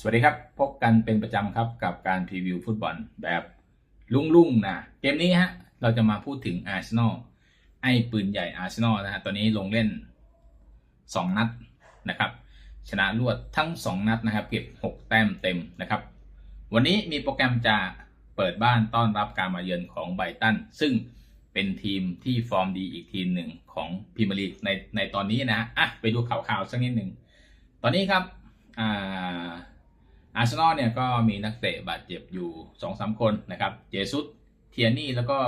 สวัสดีครับ พบกันเป็นประจำครับกับการพรีวิวฟุตบอลแบบลุ่งๆนะเกมนี้ฮะเราจะมาพูดถึงอาร์เซนอลไอ้ปืนใหญ่อาร์เซนอลนะฮะตอนนี้ลงเล่น 2 นัดนะครับ ชนะรวดทั้ง 2 นัดนะครับ เก็บ 6 แต้มเต็มนะครับ วันนี้มีโปรแกรมจะเปิดบ้านต้อนรับการมาเยือนของไบตัน ซึ่งเป็นทีมที่ฟอร์มดีอีกทีมหนึ่งของพรีเมียร์ลีกในในตอนนี้นะฮะอะไปดูข่าวๆสักนิดหนึ่งตอนนี้ครับอ่า อาร์เซนอลเนี่ยก็มีนักเตะบาดเจ็บอยู่2อสาคนนะครับ เจสุสเทียนี่แล้วก็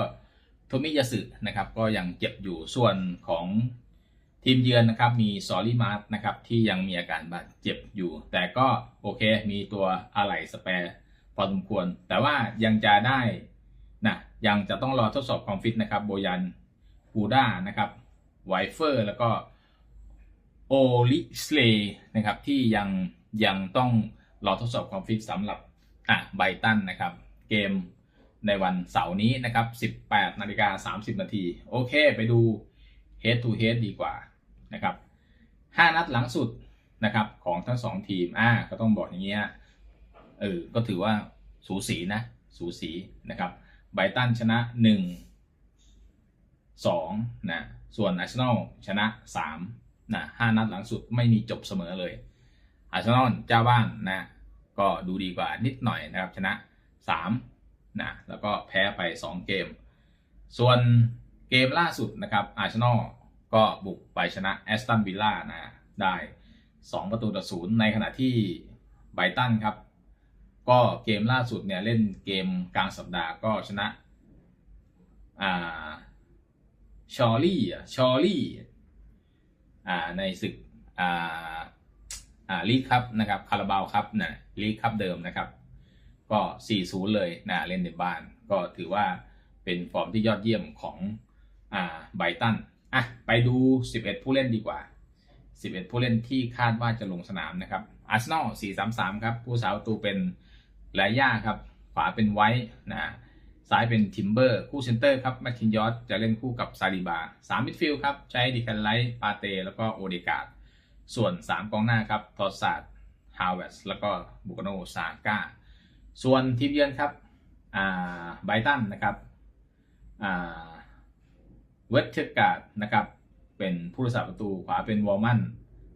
โทมิยาสึนะครับ ก็ยังเจ็บอยู่ส่วนของทีมเยือนนะครับ มีซอรี่มาร์ตนะครับ ที่ยังมีอาการบาดเจ็บอยู่ แต่ก็โอเคมีตัวอะไหล่สเปร์พอสมควร แต่ว่ายังจะได้นะยังจะต้องรอทดสอบความฟิตนะครับโบยันกูด้านะครับไวเฟอร์แล้วก็โอลิสเลนะครับที่ยังยังต้อง รอทดสอบความฟิตสำหรับอะไบตันนะครับ เกมในวันเสาร์นี้นะครับ 18นาฬิกา30 นาที โอเค ไปดู head to head ดีกว่านะครับ 5 นัดหลังสุดนะครับของทั้งสองทีม อ่า ก็ต้องบอกอย่างเงี้ย เออ ก็ถือว่าสูสีนะ สูสีนะครับไบตันชนะ 1 2 นะ ส่วนอาร์เซนอลชนะ 3 นะห้านัดหลังสุดไม่มีจบเสมอเลย อาร์เซนอลเจ้าบ้านนะ ก็ดูดีกว่านิดหน่อยนะครับ ชนะ 3 นะ แล้วก็แพ้ไป 2 เกม ส่วนเกมล่าสุดนะครับอาร์เซนอลก็บุกไปชนะแอสตันวิลล่านะ ได้ 2 ประตูต่อศูนย์ในขณะที่ไบตันครับ ก็เกมล่าสุดเนี่ยเล่นเกมกลางสัปดาห์ก็ชนะอ่าชอรี่อะชอรี่อ่าในศึกอ่า อ่าลีกครับนะครับคาราบาวครับนะลีกครับเดิมนะครับ ก็ 4-0 เลยนะเล่นในบ้าน ก็ถือว่าเป็นฟอร์มที่ยอดเยี่ยมของอ่าไบตันอะไปดู 11 ผู้เล่นดีกว่า 11 ผู้เล่นที่คาดว่าจะลงสนามนะครับอาร์เซนอล4-3-3 ครับ ผู้สาวตูเป็นแลย่าครับ ขวาเป็นไวท์นะซ้ายเป็นทิมเบอร์คู่เซนเตอร์ครับแมคคินยอสจะเล่นคู่กับซาลิบาสามมิดฟิลด์ครับ ใช้ดิคันไลท์ปาเต แล้วก็โอเดกาด ส่วน 3 กองหน้าครับทอสซาดฮาวเวสแล้วก็บุกโนซาก้า ส่วนทีมเยือนครับอ่าไบรตันนะครับอ่าเวสเทอร์การ์ดนะครับ เป็นผู้รักษาประตูขวาเป็นวอลมัน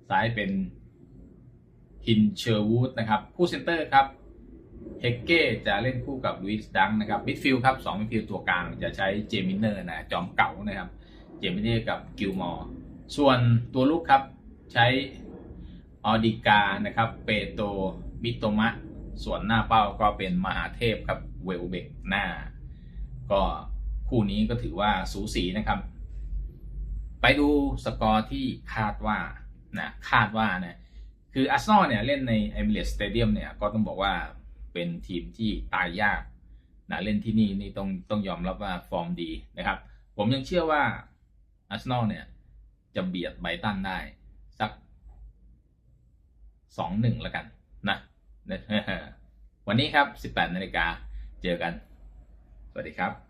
ซ้ายเป็นฮินเชอร์วูดนะครับ คู่เซนเตอร์ครับเฮกเก้จะเล่นคู่กับลุยส์ดังนะครับมิดฟิลด์ครับสองมิดฟิลด์ตัวกลางจะใช้เจมินเนอร์นะจอมเก่านะครับ เจมินเนอร์กับกิลมอร์ส่วนตัวลูกครับ ใช้ออดิกานะครับ เปโตมิโตมะ ส่วนหน้าเป้าก็เป็นมหาเทพครับเวลเบกหน้า ก็คู่นี้ก็ถือว่าสูสีนะครับ ไปดูสกอร์ที่คาดว่านะคาดว่านะคืออาร์เซนอลเนี่ยเล่นในเอมิเรตสเตเดียมเนี่ยก็ต้องบอกว่าเป็นทีมที่ตายยากนะเล่นที่นี่นี่ต้องต้องยอมรับว่าฟอร์มดีนะครับ ผมยังเชื่อว่าอาร์เซนอลเนี่ยจะเบียดไบตันได้ สองหนึ่งแล้วกันนะวันนี้ครับ 18นาฬิกาเจอกัน สวัสดีครับ